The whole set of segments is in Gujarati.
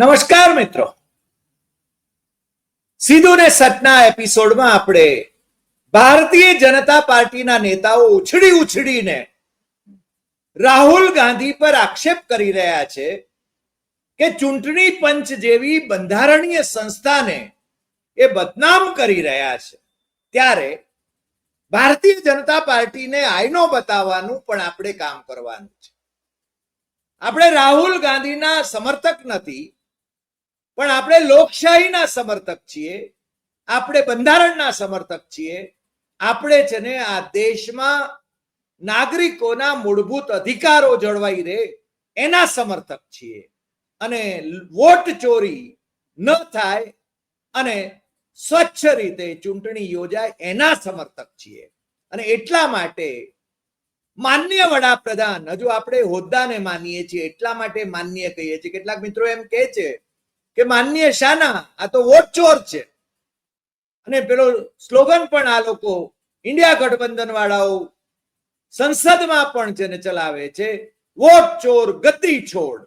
નમસ્કાર મિત્રો. સીધું ને સટના એપિસોડમાં આપણે ભારતીય જનતા પાર્ટીના નેતાઓ ઉછળી ઉછળીને રાહુલ ગાંધી પર આક્ષેપ કરી રહ્યા છે કે ચૂંટણી પંચ જેવી બંધારણીય સંસ્થાને એ બદનામ કરી રહ્યા છે. ત્યારે ભારતીય જનતા પાર્ટીને આઈનો બતાવવાનું પણ આપણે કામ કરવાનું છે. આપણે રાહુલ ગાંધીના સમર્થક નથી પણ આપણે લોકશાહીના સમર્થક છીએ, આપણે બંધારણના સમર્થક છીએ, આપણે છે ને આ દેશમાં નાગરિકોના મૂળભૂત અધિકારો જળવાઈ રહે એના સમર્થક છીએ. અને વોટ ચોરી ન થાય અને સ્વચ્છ રીતે ચૂંટણી યોજાય એના સમર્થક છીએ. અને એટલા માટે માન્ય વડાપ્રધાન, હજુ આપણે હોદ્દાને માનીએ છીએ, એટલા માટે માન્ય કહીએ છીએ. કેટલાક મિત્રો એમ કહે છે કે માન્ય શાના આ તો વોટ ચોર છે. અને પેલો સ્લોગન પણ આ લોકો ઇન્ડિયા ગઠબંધન વાળાઓ સંસદમાં પણ જેને ચલાવે છે વોટ ચોર ગદ્દી છોડ.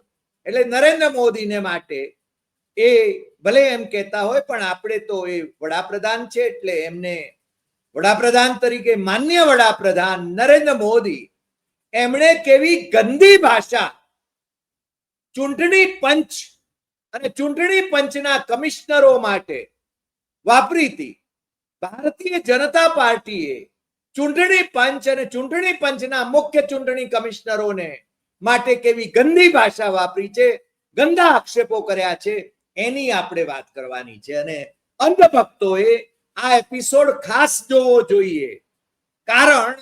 એટલે નરેન્દ્ર મોદીને માટે એ ભલે એમ કહેતા હોય, પણ આપણે તો એ વડાપ્રધાન છે, એટલે એમને વડાપ્રધાન તરીકે માન્ય વડાપ્રધાન નરેન્દ્ર મોદી, એમણે કેવી ગંદી ભાષા, ચૂંટણી પંચ અને ચૂંટણી પંચના કમિશનરો માટે વાપરી હતી. ભારતીય જનતા પાર્ટીએ ચૂંટણી પંચ અને ચૂંટણી પંચના મુખ્ય ચૂંટણી કમિશનરોને માટે કેવી ગંદી ભાષા વાપરી છે, ગંદા આક્ષેપો કર્યા છે, એની આપણે વાત કરવાની છે. અને અંધભક્તોએ આ એપિસોડ ખાસ જોવો જોઈએ. કારણ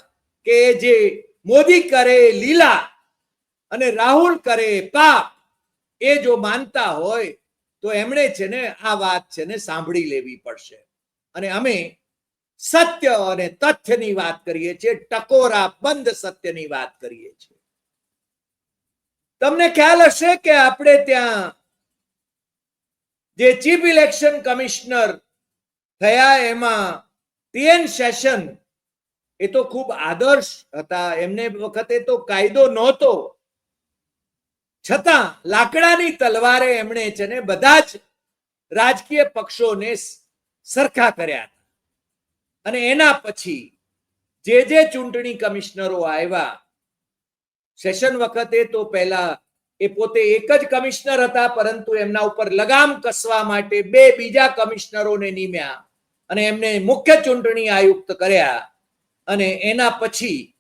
કે જે મોદી કરે લીલા અને રાહુલ કરે પાપ એ જો માનતા હોય, તો એમણે છે ને આ વાત છે ને સાંભળી લેવી પડશે. અને અમે સત્ય અને તથ્યની વાત કરીએ છીએ, ટકોરા બંધ સત્યની વાત કરીએ છીએ. તમને ખ્યાલ હશે કે આપણે ત્યાં જે ચીફ ઇલેક્શન કમિશનર થયા, એમાં ટીએન સેશન એ તો ખૂબ આદર્શ હતા. એમને વખતે તો કાયદો નહોતો. છતાં લાકડાની તલવારે એમણે છે ને બધા જ રાજકીય પક્ષોને સરખા કર્યા હતા. અને એના પછી જે જે ચૂંટણી કમિશનરો આવ્યા, સેશન વખતે તો પહેલા એ પોતે એક જ કમિશનર હતા, પરંતુ એમના ઉપર લગામ કસવા માટે બે બીજા કમિશનરોને નીમ્યા અને એમને મુખ્ય ચૂંટણી આયુક્ત કર્યા અને એના પછી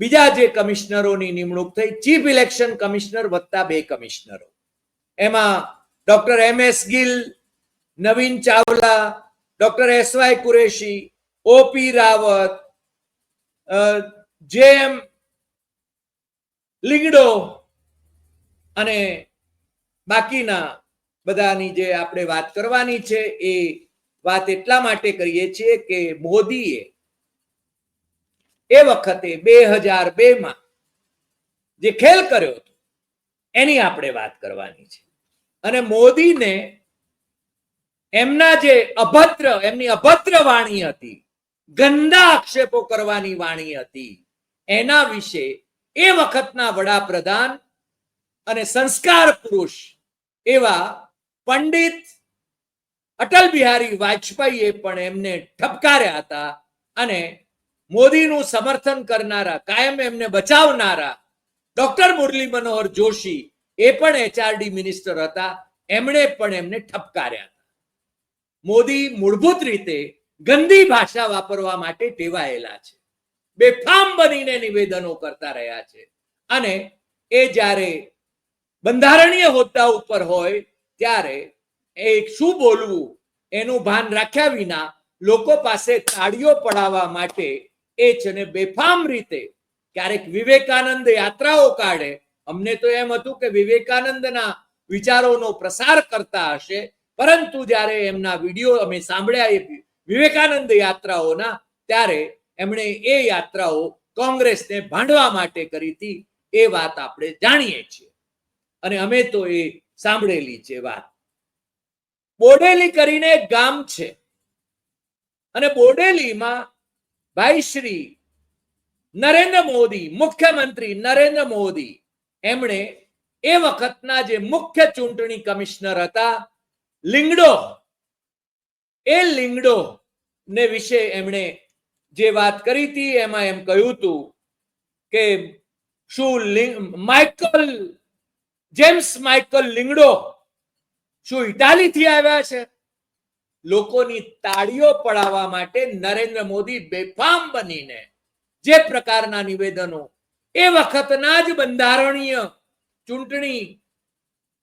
બીજા જે કમિશનરોની નિમણૂક થઈ, ચીફ ઇલેક્શન કમિશનર વત્તા બે કમિશનરો. એમાં doctor M S Gill, Navin Chawla, doctor S Y Qureshi O P Rawat જેમ લીગડો અને બાકીના બધાની જે આપણે વાત કરવાની છે, એ વાત એટલા માટે કરીએ છીએ કે મોદીએ એ વખતે બે હજાર બે માં જે ખેલ કર્યો હતો, એની આપણે વાત કરવાની છે. અને મોદીને એમના જે અભદ્ર, એમની અભદ્ર વાણી હતી, ગંદા આક્ષેપો કરવાની વાણી હતી, એના વિશે એ વખતના વડાપ્રધાન અને સંસ્કાર પુરુષ એવા પંડિત અટલ બિહારી વાજપેયીએ પણ એમને ઠપકાર્યા હતા અને મોદીનું સમર્થન કરનારા, કાયમ એમને બચાવનારા, ડોક્ટર મુરલી મનોહર જોશી એ પણ એચઆરડી મિનિસ્ટર હતા. એમણે પણ એમને ઠપકાર્યા હતા. મોદી મૂળભૂત રીતે ગંદી ભાષા વાપરવા માટે ટેવાયેલા છે. બેફામ બનીને નિવેદનો કરતા રહ્યા છે. અને એ જ્યારે બંધારણીય હોદ્દા ઉપર હોય, ત્યારે એ શું બોલવું એનું ભાન રાખ્યા વિના લોકો પાસે તાળીઓ પડાવવા માટે એ છે ને બેફામ રીતે ક્યારેક વિવેકાનંદ યાત્રાઓ કાઢે. અમને તો એમ હતું કે વિવેકાનંદના વિચારોનો પ્રસાર કરતા હશે. પરંતુ જ્યારે એમના વીડિયો અમે સાંભળ્યા વિવેકાનંદ યાત્રાઓના, ત્યારે એમણે એ યાત્રાઓ કોંગ્રેસને ભાંડવા માટે કરી હતી. એ વાત આપણે જાણીએ છીએ. અને અમે તો એ સાંભળેલી છે વાત. બોડેલી કરીને ગામ છે. અને બોડેલીમાં ભાઈ શ્રી નરેન્દ્ર મોદી, મુખ્યમંત્રી નરેન્દ્ર મોદી, એમણે એ વખતના જે મુખ્ય ચૂંટણી કમિશનર હતા, લિંગડો, એ લિંગડો ને વિશે એમણે જે વાત કરી હતી, એમાં એમ કહ્યું હતું કે શું માઇકલ, જેમ્સ માઇકલ લિંગડો શું ઇટાલીથી આવ્યા છે? લોકોની તાળીઓ પડાવવા માટે નરેન્દ્ર મોદી બેફામ બનીને જે પ્રકારના નિવેદનો, એ વખતના જ બંધારણીય ચૂંટણી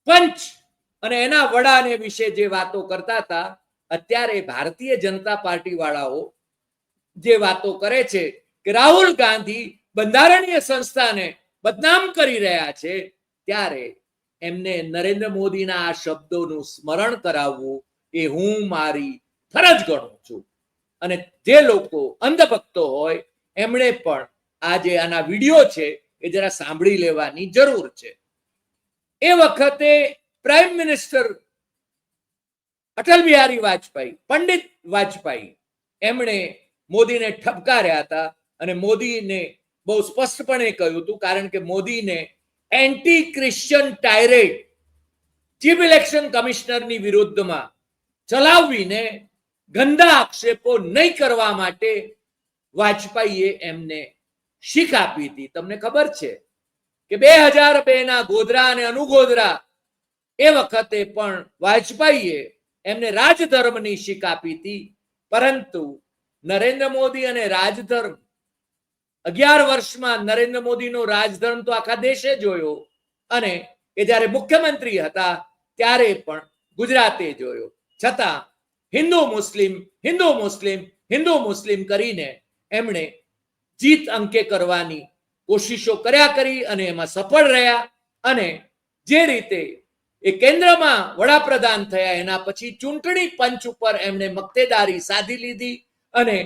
પંચ અને એના વડાને વિશે જે વાતો કરતા હતા, અત્યારે ભારતીય જનતા પાર્ટી વાળાઓ જે વાતો કરે છે કે રાહુલ ગાંધી બંધારણીય સંસ્થાને બદનામ કરી રહ્યા છે, ત્યારે એમને નરેન્દ્ર મોદીના આ શબ્દોનું સ્મરણ કરાવવું એ હું મારી ફરજ ગણું છું. અને જે લોકો અંધભક્તો હોય, એમણે પણ આ જે આના વીડિયો છે એ જરા સાંભળી લેવાની જરૂર છે. એ વખતે પ્રાઇમ મિનિસ્ટર અટલ બિહારી વાજપેયી, પંડિત વાજપેયી, એમણે મોદીને ઠપકાર્યા હતા અને મોદીને બહુ સ્પષ્ટપણે કહ્યું હતું, કારણ કે મોદીને anti Christian tirade chief election કમિશનરની વિરુદ્ધમાં ચલાવીને ગંદા આક્ષેપો નહીં કરવા માટે વાજપાઈએ એમને શીખ આપી હતી. તમને ખબર છે કે બે હજાર બે ના ગોધરા અને અનુગોધરા એ વખતે પણ વાજપાઈએ એમને રાજધર્મની શીખ આપી હતી. પરંતુ નરેન્દ્ર મોદી અને રાજધર્મ અગિયાર વર્ષમાં નરેન્દ્ર મોદીનો રાજધર્મ તો આખા દેશે જોયો અને એ જ્યારે મુખ્યમંત્રી હતા ત્યારે પણ ગુજરાતે જોયો. છતાં હિન્દુ મુસ્લિમ હિન્દુ મુસ્લિમ હિન્દુ મુસ્લિમ કરીને એમણે જીત અંકે કરવાની કોશિશો કર્યા કરી અને એમાં સફળ રહ્યા અને જે રીતે એ કેન્દ્રમાં વડાપ્રધાન થયા એના પછી ચૂંટણી પંચ ઉપર એમણે મક્તેદારી સાધી લીધી અને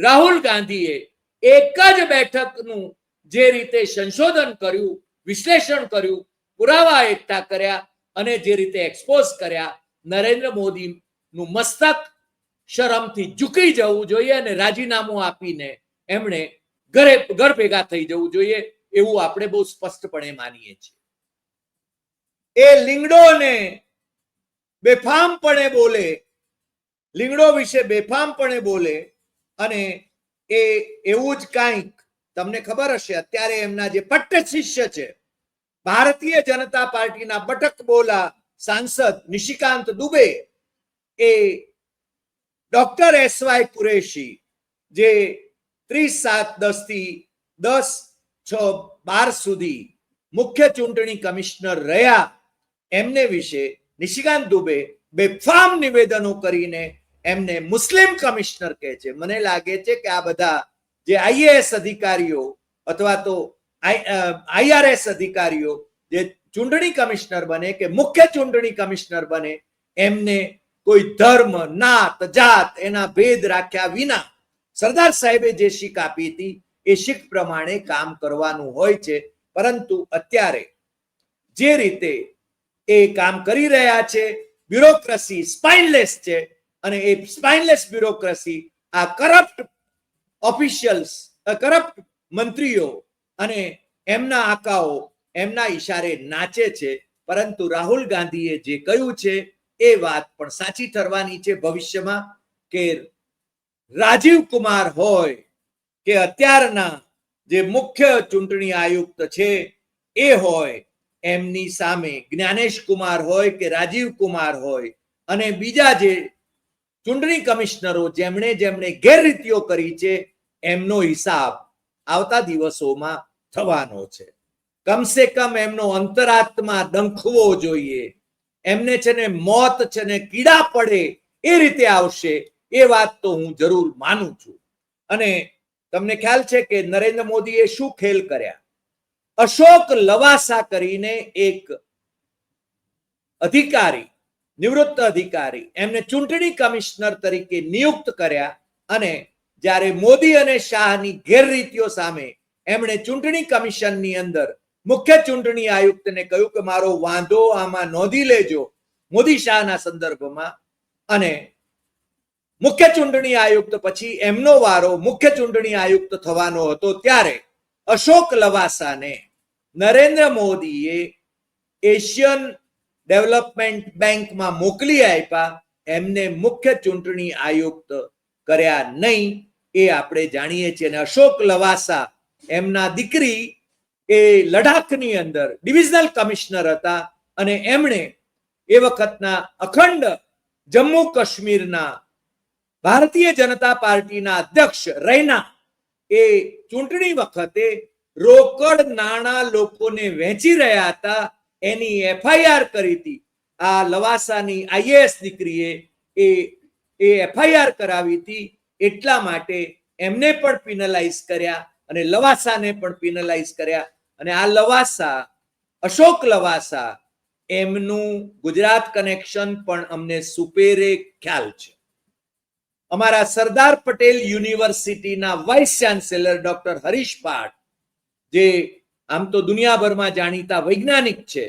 રાહુલ ગાંધીએ એક જ બેઠકનું જે રીતે સંશોધન કર્યું, વિશ્લેષણ કર્યું, પુરાવા એકઠા કર્યા અને જે રીતે એક્સપોઝ કર્યા નરેન્દ્ર મોદીનું મસ્તક શરમથી ઝૂકી જવું જોઈએ અને રાજીનામું આપીને એમણે ઘરે ઘર ભેગા થઈ જવું જોઈએ એવું આપણે બહુ સ્પષ્ટપણે માનીએ છીએ. એ લીંગડોને બેફામપણે બોલે, લીંગડો વિશે બેફામપણે બોલે અને એ એવું જ કાંઈક, તમને ખબર હશે, અત્યારે એમના જે પટ્ટ શિષ્ય છે, ભારતીય જનતા પાર્ટીના બટક બોલા સાંસદ નિશિકાંત દુબે એ ડોક્ટર એસ વાય કુરેશી જે ત્રીસ સાત દસથી દસ છ બાર સુધી મુખ્ય ચૂંટણી કમિશનર રહ્યા. એમને વિશે નિશિકાંત દુબે બેફામ નિવેદનો કરીને એમને મુસ્લિમ કમિશનર કહે છે. મને લાગે છે કે આ બધા જે આઈએએસ અધિકારીઓ અથવા તો આઈઆરએસ અધિકારીઓ જે ચૂંટણી કમિશનર બને કે મુખ્ય ચૂંટણી કમિશનર બને, એમને કોઈ ધર્મ, નાત, જાત એના ભેદ રાખ્યા વિના સરદાર સાહેબે જે શીખ આપી હતી, એ શીખ પ્રમાણે કામ કરવાનું હોય છે. પરંતુ અત્યારે જે રીતે એ કામ કરી રહ્યા છે, બ્યુરોક્રસી સ્પાઇનલેસ છે અને એ સ્પાઇનલેસ બ્યુરોક્રસી આ કરપ્ટ ઓફિશિયલ્સ કરપ્ટ મંત્રીઓ અને એમના આકાઓ એમના ઈશારે નાચે છે, પરંતુ રાહુલ ગાંધીએ જે કહ્યું છે, એ વાત પણ સાચી ઠરવાની છે ભવિષ્યમાં કે રાજીવ કુમાર હોય કે અત્યારના જે મુખ્ય ચૂંટણી આયુક્ત છે, એ હોય, એમની સામે જ્ઞાનેશ કુમાર હોય કે રાજીવ કુમાર હોય, અને બીજા જે ચૂંટણી કમિશનરો જેમણે જેમણે ગેરરીતિઓ કરી છે, એમનો હિસાબ આવતા દિવસોમાં થવાનો છે. કમસે કમ એમનો અંતરાત્મા ડંખવો જોઈએ. એમને છે ને મોત છે ને કીડા પડે એ રીતે આવશે. એ વાત તો હું જરૂર માનું છું. અને તમને ખ્યાલ છે કે નરેન્દ્ર મોદીએ શું ખેલ કર્યા? અશોક લવાસા કરીને એક અધિકારી, નિવૃત્ત અધિકારી એમને ચૂંટણી કમિશનર તરીકે નિયુક્ત કર્યા અને જ્યારે મોદી અને શાહની ગેરરીતિઓ સામે એમણે ચૂંટણી કમિશનની અંદર મુખ્ય ચૂંટણી આયુક્તને કહ્યું કે મારો વાંધો આમાં નોંધી લેજો મોદી શાહના સંદર્ભમાં. અને મુખ્ય ચૂંટણી આયુક્ત પછી એમનો વારો મુખ્ય ચૂંટણી આયુક્ત થવાનો હતો ત્યારે અશોક લવાસાને નરેન્દ્ર મોદીએ એશિયન ડેવલપમેન્ટ બેંકમાં મોકલી આપ્યા. એમને મુખ્ય ચૂંટણી આયુક્ત કર્યા નહીં એ આપણે જાણીએ છીએ. અને અશોક લવાસા એમના દીકરી એ લડાખની અંદર ડિવિઝનલ કમિશનર હતા અને એમણે એ વખતના અખંડ જમ્મુ કાશ્મીરના ભારતીય જનતા પાર્ટીના અધ્યક્ષ રૈના એ ચૂંટણી વખતે રોકડ નાણાં લોકોને વહેંચી રહ્યા હતા. એની એફઆઈઆર કરી હતી. આ લવાસાની આઈએએસ દીકરીએ એ એ એફઆઈઆર કરાવી હતી. એટલા માટે એમને પણ પિનલાઇઝ કર્યા અને લવાસાને પણ પિનલાઇઝ કર્યા. અને આ લવાસા, અશોક લવાસા, એમનું ગુજરાત કનેક્શન પણ અમને સુપેરે ખ્યાલ છે. અમારા સરદાર પટેલ યુનિવર્સિટીના વાઇસ ચાન્સેલર ડોક્ટર હરીશ પાઠ, જે આમ તો દુનિયાભરમાં જાણીતા વૈજ્ઞાનિક છે,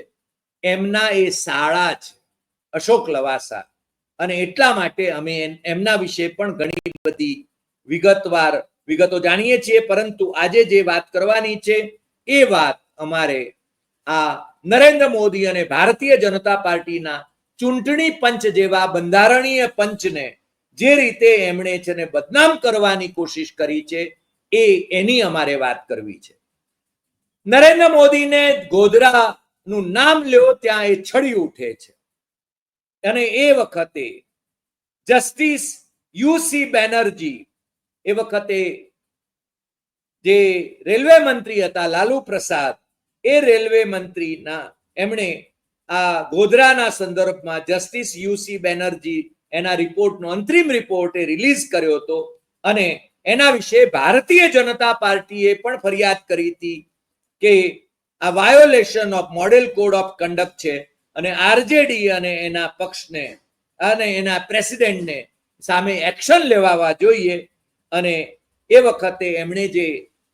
એમના એ શાળા છે, અશોક લવાસા. અને એટલા માટે અમે એમના વિશે પણ ઘણી બધી વિગતવાર વિગતો જાણીએ છીએ, પરંતુ આજે જે વાત કરવાની છે એ વાત અમારે આ નરેન્દ્ર મોદી અને ભારતીય જનતા પાર્ટીના ચૂંટણી પંચ જેવા બંધારણીય પંચને જે રીતે એમણે છે ને બદનામ કરવાની કોશિશ કરી છે, એ એની અમારે વાત કરવી છે. નરેન્દ્ર મોદીને ગોધરાનું નામ લ્યો, ત્યાં એ છડી ઉઠે છે. અને એ વખતે જસ્ટિસ યુસી બેનર્જી એ વખતે જે રેલવે મંત્રી હતા, લાલુ પ્રસાદ, એ રેલવે મંત્રીના એમણે આ ગોધરાના સંદર્ભમાં જસ્ટિસ યુસી બેનર્જી એના રિપોર્ટનો અંતરિમ રિપોર્ટ એ રિલીઝ કર્યો હતો અને એના વિશે ભારતીય જનતા પાર્ટીએ પણ ફરિયાદ કરી હતી કે આ violation of model code of conduct છે અને આરજેડી અને એના પક્ષને અને એના પ્રેસિડેન્ટને સામે એક્શન લેવાવા જોઈએ અને એ વખતે એમણે જે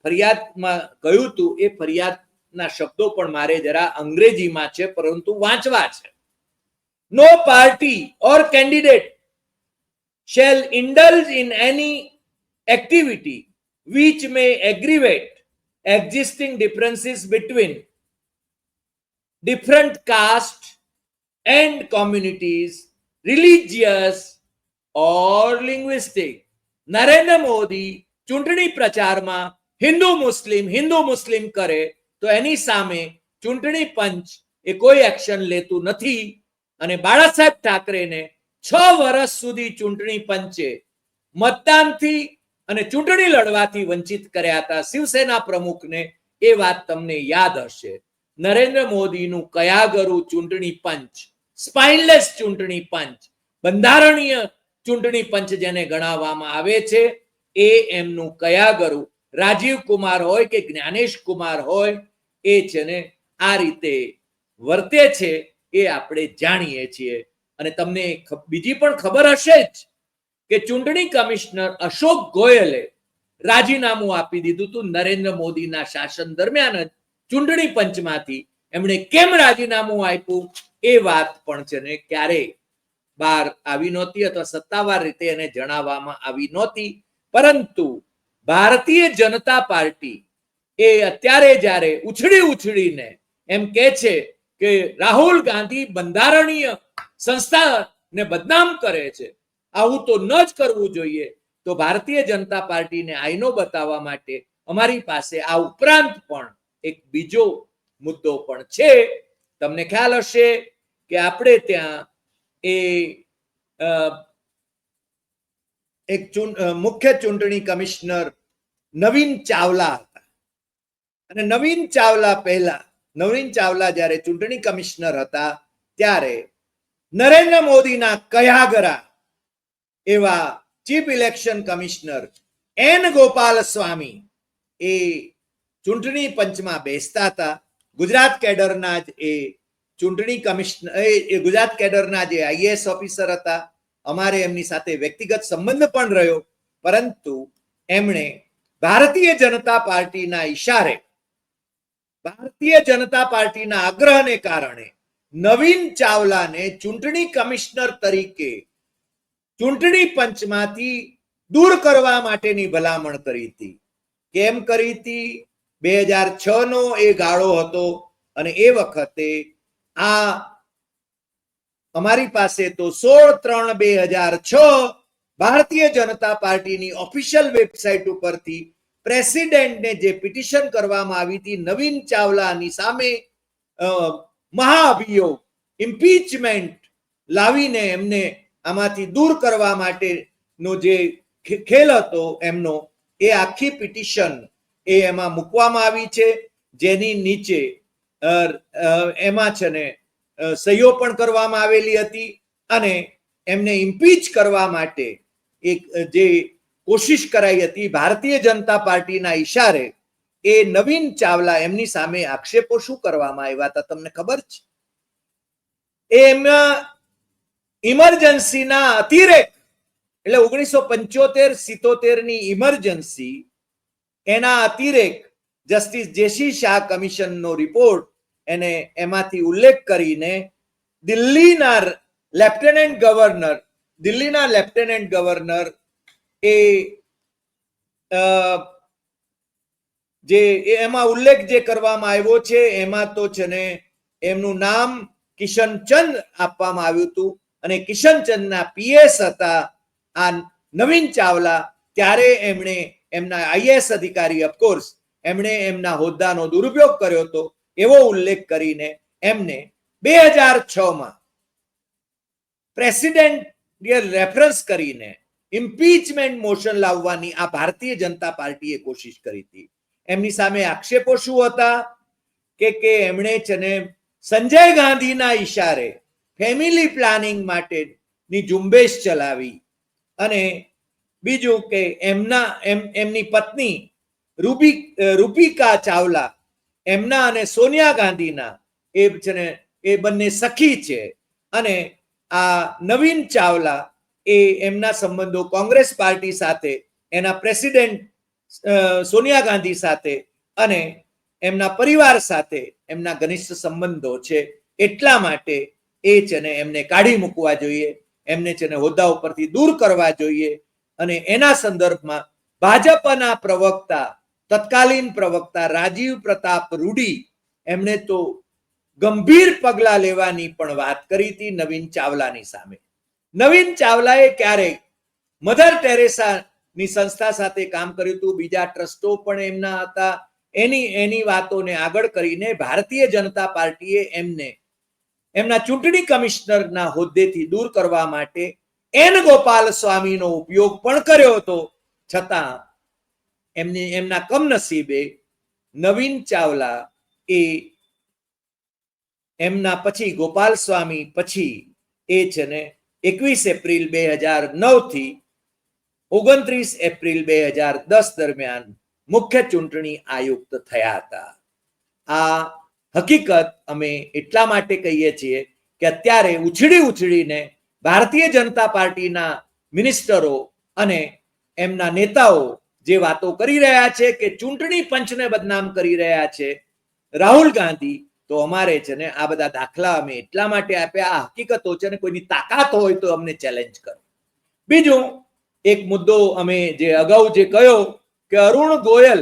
ફરિયાદમાં કહ્યું હતું એ ફરિયાદના શબ્દો પણ મારે જરા અંગ્રેજીમાં છે પરંતુ વાંચવા છે no party or candidate shall indulge in any activity which may aggravate existing differences between different caste and communities, religious or linguistic. Narendra Modi ચૂંટણી પ્રચારમાં હિન્દુ મુસ્લિમ હિન્દુ મુસ્લિમ કરે તો એની સામે ચૂંટણી પંચ એ કોઈ એક્શન લેતું નથી. અને બાળાસાહેબ ઠાકરેને છ વર્ષ સુધી ચૂંટણી પંચે મતદાનથી અને ચૂંટણી લડવાથી વંચિત કર્યા હતા શિવસેના પ્રમુખને એ વાત તમને યાદ હશે. નરેન્દ્ર મોદીનું કયાગરું ચૂંટણી પંચ સ્પાઇનલેસ ચૂંટણી પંચ, બંધારણીય ચૂંટણી પંચ જેને ગણાવવામાં આવે છે, એ એમનું કયાગરું રાજીવ કુમાર હોય કે જ્ઞાનેશ કુમાર હોય, એ છે ને આ રીતે વર્તે છે એ આપણે જાણીએ છીએ. અને તમને બીજી પણ ખબર હશે જ કે ચૂંટણી કમિશનર અશોક ગોયલે રાજીનામું આપી દીધું હતું નરેન્દ્ર મોદીના શાસન દરમિયાન જ ચૂંટણી પંચમાંથી. એમણે કેમ રાજીનામું આપ્યું? એ વાત પણ છે ને ક્યારેય બહાર આવી નહોતી અથવા સત્તાવાર રીતે એને જણાવવામાં આવી નહોતી. પરંતુ ભારતીય જનતા પાર્ટી એ અત્યારે જ્યારે ઉછળી ઉછળીને એમ કે છે કે રાહુલ ગાંધી બંધારણીય સંસ્થાને બદનામ કરે છે, આવું તો ન જ કરવું જોઈએ, તો ભારતીય જનતા પાર્ટીને આઈનો બતાવવા માટે અમારી પાસે આ ઉપરાંત પણ એક બીજો મુદ્દો પણ છે. તમને ખ્યાલ હશે કે આપણે ત્યાં એ એક મુખ્ય ચૂંટણી કમિશનર નવીન ચાવલા હતા. અને નવીન ચાવલા પહેલા, નવીન ચાવલા જ્યારે ચૂંટણી કમિશનર હતા, ત્યારે નરેન્દ્ર મોદીના કયાગરા એવા chief election commissioner N Gopal Swami એ ચૂંટણી પંચમાં બેસતા હતા. ગુજરાત કેડરના જ એ ચૂંટણી કમિશનર એ- ગુજરાત કેડરના જે આઈએએસ ઓફિસર હતા, અમારે એમની સાથે વ્યક્તિગત સંબંધ પણ રહ્યો, પરંતુ એમણે ભારતીય જનતા પાર્ટીના ઈશારે, ભારતીય જનતા પાર્ટીના આગ્રહને કારણે નવીન ચાવલાને ચૂંટણી કમિશનર તરીકે ચૂંટણી પંચમાંથી દૂર કરવા માટેની ભલામણ કરી હતી. કેમ કરી હતી? બે હજાર છ નો એ ગાળો હતો અને એ વખતે આ અમારી પાસે તો સોળ ત્રણ બે હજાર છ ભારતીય જનતા પાર્ટીની ઓફિશિયલ વેબસાઇટ ઉપરથી પ્રેસિડેન્ટને જે પિટિશન કરવામાં આવી હતી, નવીન ચાવલાની સામે મહાઅભિયોગ ઇમ્પીચમેન્ટ લાવીને એમને આમાંથી દૂર કરવા માટેનો જે ખેલ હતો એમનો, એ આખી પિટિશન એ એમાં મૂકવામાં આવી છે. જેની નીચે એમાં છે ને સહીઓ પણ કરવામાં આવેલી હતી અને એમને ઇમ્પીચ કરવા માટે એક જે કોશિશ કરાઈ હતી ભારતીય જનતા પાર્ટીના ઈશારે, એ નવીન ચાવલા એમની સામે આક્ષેપો શું કરવામાં આવ્યા હતા તમને ખબર છે? એ ઇમરજન્સીના અતિરેક, એટલે ઓગણીસો પંચોતેર સિત્તોતેરની ઇમરજન્સી, એના અતિરેક જસ્ટિસ જેસી શાહ કમિશનનો રિપોર્ટ એને એમાંથી ઉલ્લેખ કરીને દિલ્હીના લેફ્ટનન્ટ ગવર્નર દિલ્હીના લેફ્ટનન્ટ ગવર્નર એ જે એમાં ઉલ્લેખ જે કરવામાં આવ્યો છે, એમાં તો છે ને એમનું નામ કિશનચંદ આપવામાં આવ્યું હતું અને કિશનચંદના પીએસ હતા આ નવીન ચાવલા, ત્યારે એમણે એમના આઈએસ અધિકારી ઓફકોર્સ એમણે એમના હોદ્દાનો દુરુપયોગ કર્યો હતો, એવો ઉલ્લેખ કરીને એમને બે હજારમાં પ્રેસિડેન્ટિયલ રેફરન્સ કરીને ઇમ્પીચમેન્ટ મોશન લાવવાની આ ભારતીય જનતા પાર્ટીએ કોશિશ કરી હતી. એમની સામે આક્ષેપો શું હતા? કે કે એમણે છે સંજય ગાંધીના ઈશારે ફેમિલી પ્લાનિંગ માટેની ઝુંબેશ ચલાવી અને બીજું કે એમના એમ એમની પત્ની રૂબી રૂપિકા ચાવલા એમના અને સોનિયા ગાંધીના એ છે ને એ બંને સખી છે. અને આ નવીન ચાવલા એ એમના સંબંધો કોંગ્રેસ પાર્ટી સાથે, એના પ્રેસિડેન્ટ સોનિયા ગાંધી સાથે અને એમના પરિવાર સાથે એમના ઘનિષ્ઠ સંબંધો છે. એટલા માટે એ છે ને એમને કાઢી મૂકવા જોઈએ, એમને છે ને હોદ્દા ઉપરથી દૂર કરવા જોઈએ અને એના સંદર્ભમાં ભાજપના પ્રવક્તા, તત્કાલીન પ્રવક્તા રાજીવ પ્રતાપ રૂડી એમને તો ગંભીર પગલા લેવાની પણ વાત કરી હતી નવીન ચાવલાની સામે. નવીન ચાવલાએ ક્યારેક મધર ટેરેસાની સંસ્થા સાથે કામ કર્યું હતું, બીજા ટ્રસ્ટો પણ એમના હતા. એની એની વાતોને આગળ કરીને ભારતીય જનતા પાર્ટીએ એમને, એમના ચૂંટણી કમિશનરના હોદ્દેથી દૂર કરવા માટે એન ગોપાલ સ્વામીનો ઉપયોગ પણ કર્યો હતો. છતાં એમને, એમના કમનસીબે નવીન ચાવલા એ એમના પછી ગોપાલ સ્વામી પછી એ છે ને એકવીસ એપ્રિલ બે હજાર નવથી ઓગણત્રીસ એપ્રિલ બે હજાર દસ દરમિયાન મુખ્ય ચૂંટણી આયુક્ત થયા હતા. આ હકીકત અમે એટલા માટે કહીએ છીએ કે અત્યારે ઉછળી ઉછળીને ભારતીય જનતા પાર્ટીના મિનિસ્ટરો અને એમના નેતાઓ જે વાતો કરી રહ્યા છે કે ચૂંટણી પંચને બદનામ કરી રહ્યા છે, રાહુલ ગાંધી તો અમારે છે ને આ બધા દાખલા અમે એટલા માટે આપ્યા. આ હકીકતો છે ને કોઈની તાકાત હોય તો અમને ચેલેન્જ કરો. બીજું એક મુદ્દો અમે જે અગાઉ જે કહ્યો કે અરુણ ગોયલ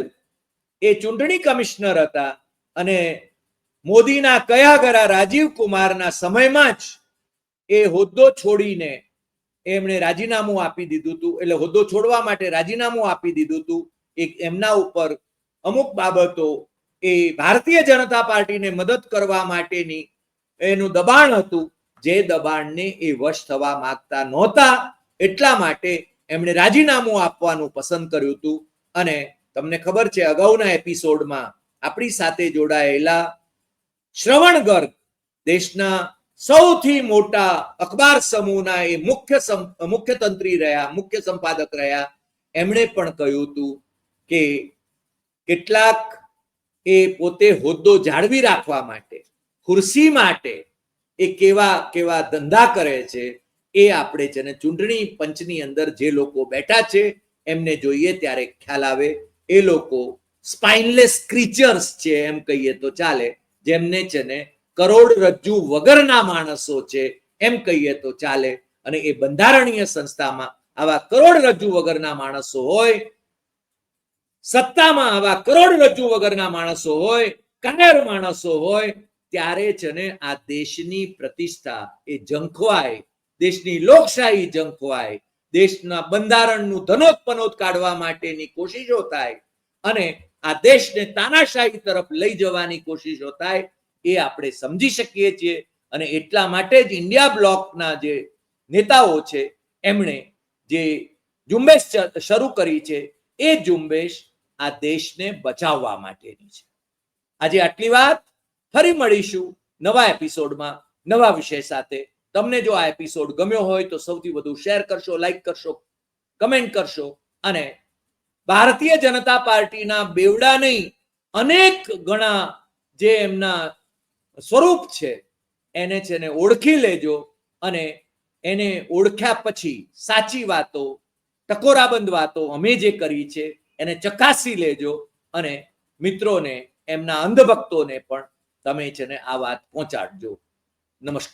એ ચૂંટણી કમિશનર હતા અને મોદીના કયા ગરા રાજીવ કુમારના સમયમાં જ એ હોદ્દો છોડીને એમણે રાજીનામું આપી દીધું હતું. એટલે હોદ્દો છોડવા માટે રાજીનામું આપી દીધું હતું. એક એમના ઉપર અમુક બાબતો એ ભારતીય જનતા પાર્ટીને મદદ કરવા માટેની એનું દબાણ હતું. જે દબાણને એ વશ થવા માંગતા નહોતા. એટલા માટે એમણે રાજીનામું આપવાનું પસંદ કર્યું હતું. અને તમને ખબર છે, અગાઉના એપિસોડમાં આપણી સાથે જોડાયેલા શ્રવણ ગર્ગ દેશના સૌથી મોટા અખબાર સમૂહના એ મુખ્ય મુખ્ય તંત્રી રહ્યા, મુખ્ય સંપાદક રહ્યા. એમણે પણ કહ્યું હતું કે કેટલાક એ પોતે હોદ્દો જાળવી રાખવા માટે, ખુરશી માટે, એ કેવા કેવા ધંધા કરે છે, એ આપણે છે ને ચૂંટણી પંચની અંદર જે લોકો બેઠા છે, એમને જોઈએ ત્યારે ખ્યાલ આવે. એ લોકો સ્પાઇનલેસ ક્રીચર્સ છે એમ કહીએ તો ચાલે. જેમને છે ને કરોડરજ્જુ વગરના માણસો છે એમ કહીએ તો ચાલે. અને એ બંધારણીય સંસ્થામાં આવા કરોડરજ્જુ વગરના માણસો હોય સત્તામાં આવા કરોડરજ્જુ વગરના માણસો હોય, કાયર માણસો હોય, ત્યારે છે ને આ દેશની પ્રતિષ્ઠા એ ઝંખવાય, દેશની લોકશાહી ઝંખવાય, દેશના બંધારણનું ધનોત્પનોત કાઢવા માટેની કોશિશો થાય અને આ દેશને તાનાશાહી તરફ લઈ જવાની કોશિશો થાય એ આપણે સમજી શકીએ છીએ અને એટલા માટે જ ઇન્ડિયા બ્લોકના જે નેતાઓ છે, એમણે જે ઝુંબેશ શરૂ કરી છે, એ ઝુંબેશ આ દેશને બચાવવા માટેની છે. આજે આટલી વાત, ફરી મળીશું નવા એપિસોડમાં, નવા વિષય સાથે. તમને જો આ એપિસોડ ગમ્યો હોય તો સૌથી વધુ શેર કરશો, લાઈક કરશો, કમેન્ટ કરશો અને ભારતીય જનતા પાર્ટીના બેવડા નહીં અનેક ગણા જે એમના સ્વરૂપ છે, એને છે ને ઓળખી લેજો અને એને ઓળખ્યા પછી સાચી વાતો, ટકોરાબંધ વાતો અમે જે કરી છે એને ચકાસી લેજો અને મિત્રોને, એમના અંધભક્તોને પણ તમે છે ને આ વાત પહોંચાડજો. નમસ્કાર.